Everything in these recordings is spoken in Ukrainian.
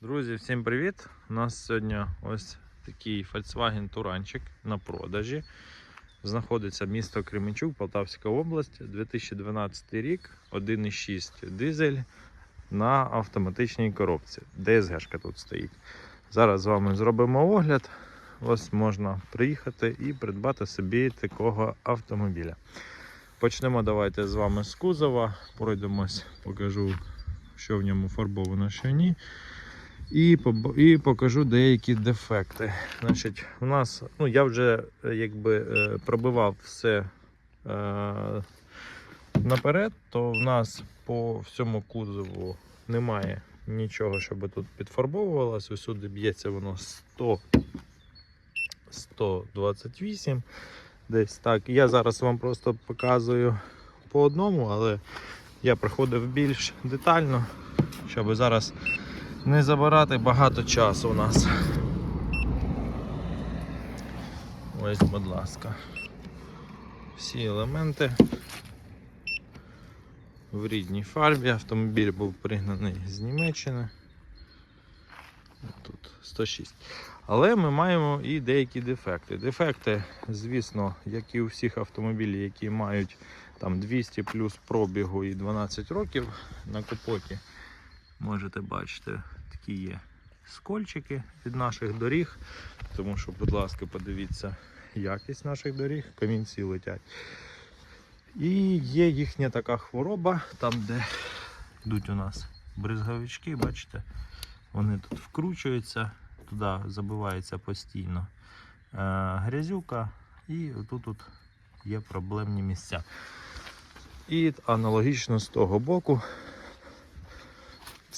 Друзі, всім привіт! У нас сьогодні ось такий Volkswagen Туранчик на продажі. Знаходиться місто Кременчук, Полтавська область, 2012 рік, 1,6 дизель на автоматичній коробці. ДСГшка тут стоїть. Зараз з вами зробимо огляд. Ось можна приїхати і придбати собі такого автомобіля. Почнемо давайте з вами з кузова. Пройдемось, покажу, що в ньому фарбовано, що ні. І, і покажу деякі дефекти. Значить, у нас, ну я вже е, якби е, пробивав все е, наперед, то в нас по всьому кузову немає нічого, щоб тут підфарбовувалось. Усюди б'ється воно 100 128. Десь так. Я зараз вам просто показую по одному, але я проходив більш детально, щоб зараз не забирати багато часу у нас. Ось, будь ласка. Всі елементи в рідній фарбі. Автомобіль був пригнаний з Німеччини. Тут 106. Але ми маємо і деякі дефекти. Дефекти, звісно, як і у всіх автомобілів, які мають там 200 плюс пробігу і 12 років на капоті. Можете бачити, такі є скольчики від наших доріг. Тому що, будь ласка, подивіться якість наших доріг, камінці летять. І є їхня така хвороба, там, де йдуть у нас бризговички, бачите, вони тут вкручуються, туди забивається постійно е, грязюка, і тут тут є проблемні місця. І аналогічно з того боку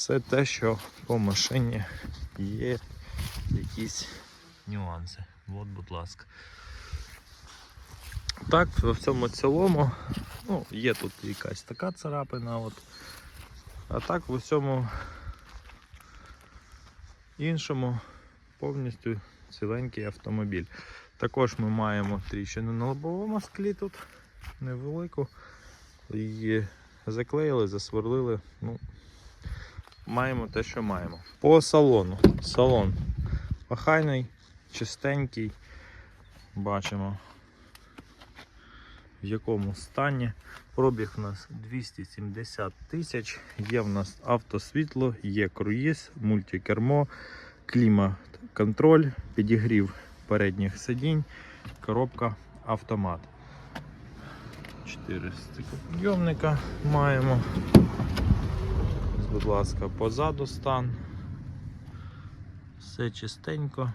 це те, що по машині є якісь нюанси. От, будь ласка. Так, в цьому цілому, ну, є тут якась така царапина, от. а так в усьому іншому повністю ціленький автомобіль. Також ми маємо тріщину на лобовому склі тут невелику. Її заклеїли, засверлили. Ну, маємо те, що маємо. По салону. Салон охайний, чистенький. Бачимо, в якому стані. Пробіг у нас 270 тисяч. Є в нас автосвітло, є круїз, мультикермо, клімат-контроль, підігрів передніх сидінь, коробка автомат. 4 стикопідйомника маємо. Ласка, позаду стан. Все чистенько,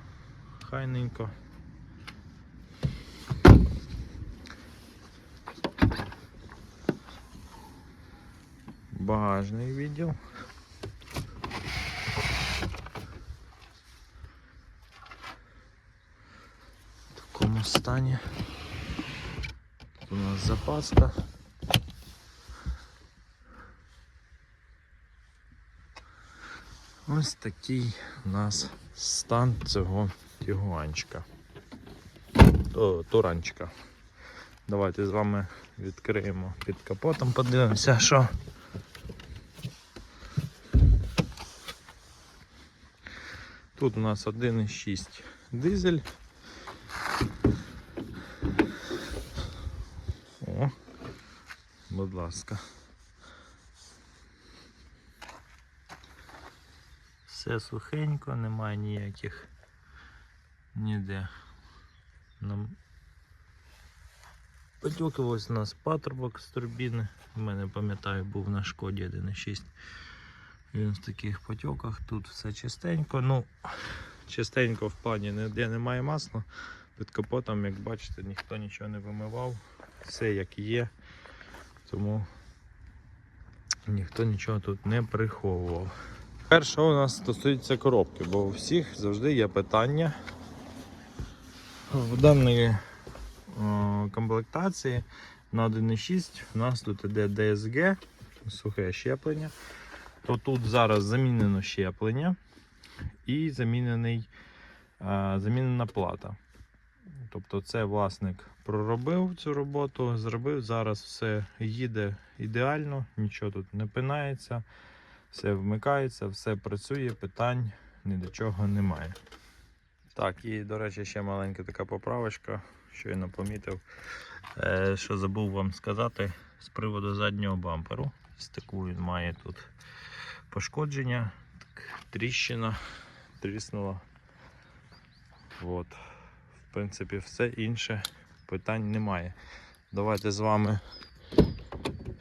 хайненько. Багажний відділ. В такому стані. Тут у нас запаска. Ось такий у нас стан цього тігуанчика. О, туранчика. Давайте з вами відкриємо під капотом, подивимося, що. Тут у нас 1,6 дизель. О, будь ласка. Все сухенько, немає ніяких ніде. Нам Потьоки ось у нас патрубок з турбіни. У мене пам'ятаю, був на шкоді 1.6. Він в таких потьоках. Тут все чистенько. Ну, чистенько в плані ніде немає масла. Під капотом, як бачите, ніхто нічого не вимивав. Все як є. Тому ніхто нічого тут не приховував. Перше у нас стосується коробки, бо у всіх завжди є питання. В даної о, комплектації на 1.6 у нас тут іде DSG, сухе щеплення. То тут зараз замінено щеплення і замінений, а, замінена плата. Тобто це власник проробив цю роботу, зробив, зараз все їде ідеально, нічого тут не пинається. Все вмикається, все працює, питань ні до чого немає. Так, і, до речі, ще маленька така поправочка, щойно помітив, е, що забув вам сказати з приводу заднього бамперу. Стику він має тут пошкодження, так, тріщина, тріснула. От. В принципі, все інше питань немає. Давайте з вами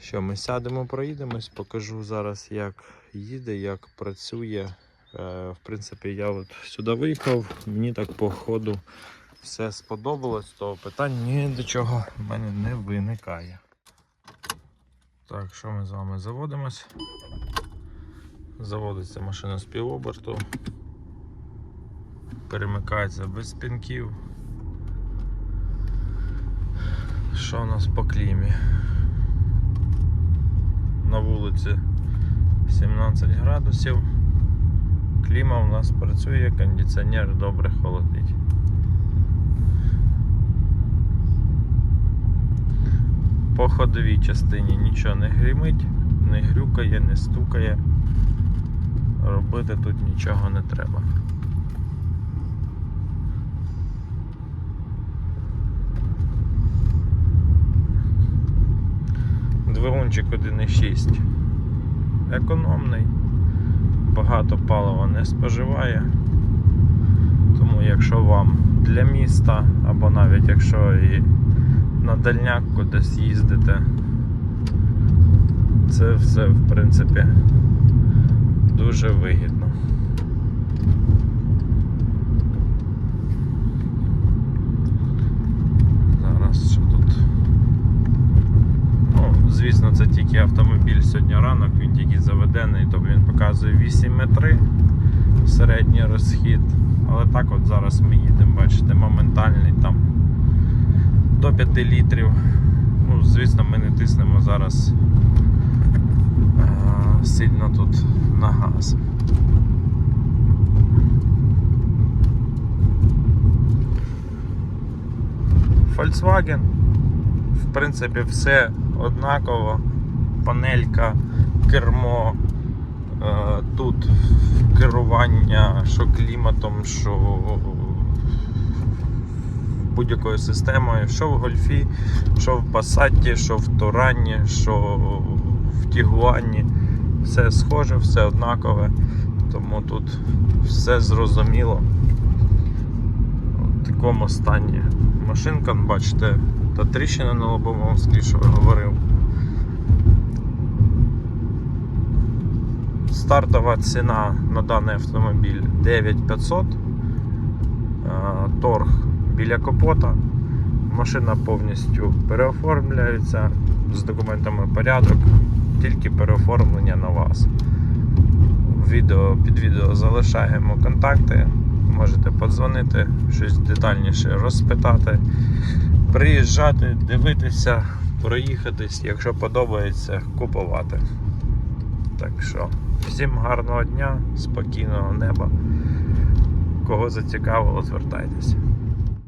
що ми сядемо, проїдемось, покажу зараз, як їде, як працює. Е, В принципі, я от сюди виїхав, мені так по ходу все сподобалось, то питань ні до чого в мене не виникає. Так, що ми з вами заводимось? Заводиться машина з півоберту. Перемикається без пінків. Що у нас по клімі? На вулиці 17 градусів. Кліма у нас працює, кондиціонер добре холодить. По ходовій частині нічого не гримить, не грюкає, не стукає. Робити тут нічого не треба. Двигунчик 1.6 економний, багато палива не споживає. Тому якщо вам для міста або навіть якщо і на дальняк кудись їздите, це все в принципі дуже вигідно. Зараз що тут? Ну, звісно, це тільки автомобіль сьогодні ранок, він тільки заведений, тобто він показує 8,3 середній розхід. Але так от зараз ми їдемо, бачите, моментальний там до 5 літрів. Ну, звісно, ми не тиснемо зараз е, сильно тут на газ. Volkswagen в принципі, все однаково. Панелька, кермо, е, тут керування що кліматом, що будь-якою системою, що в гольфі, що в пасаті, що в турані, що в тігуані. Все схоже, все однакове, тому тут все зрозуміло. В такому стані машинка, бачите, та тріщина на лобовому склі, що я говорив. Стартова ціна на даний автомобіль 9500. Е, Торг біля капота. Машина повністю переоформляється з документами порядок, тільки переоформлення на вас. Відео, під відео залишаємо контакти, можете подзвонити, щось детальніше розпитати приїжджати, дивитися, проїхатись, якщо подобається, купувати. Так що, всім гарного дня, спокійного неба. Кого зацікавило, звертайтеся.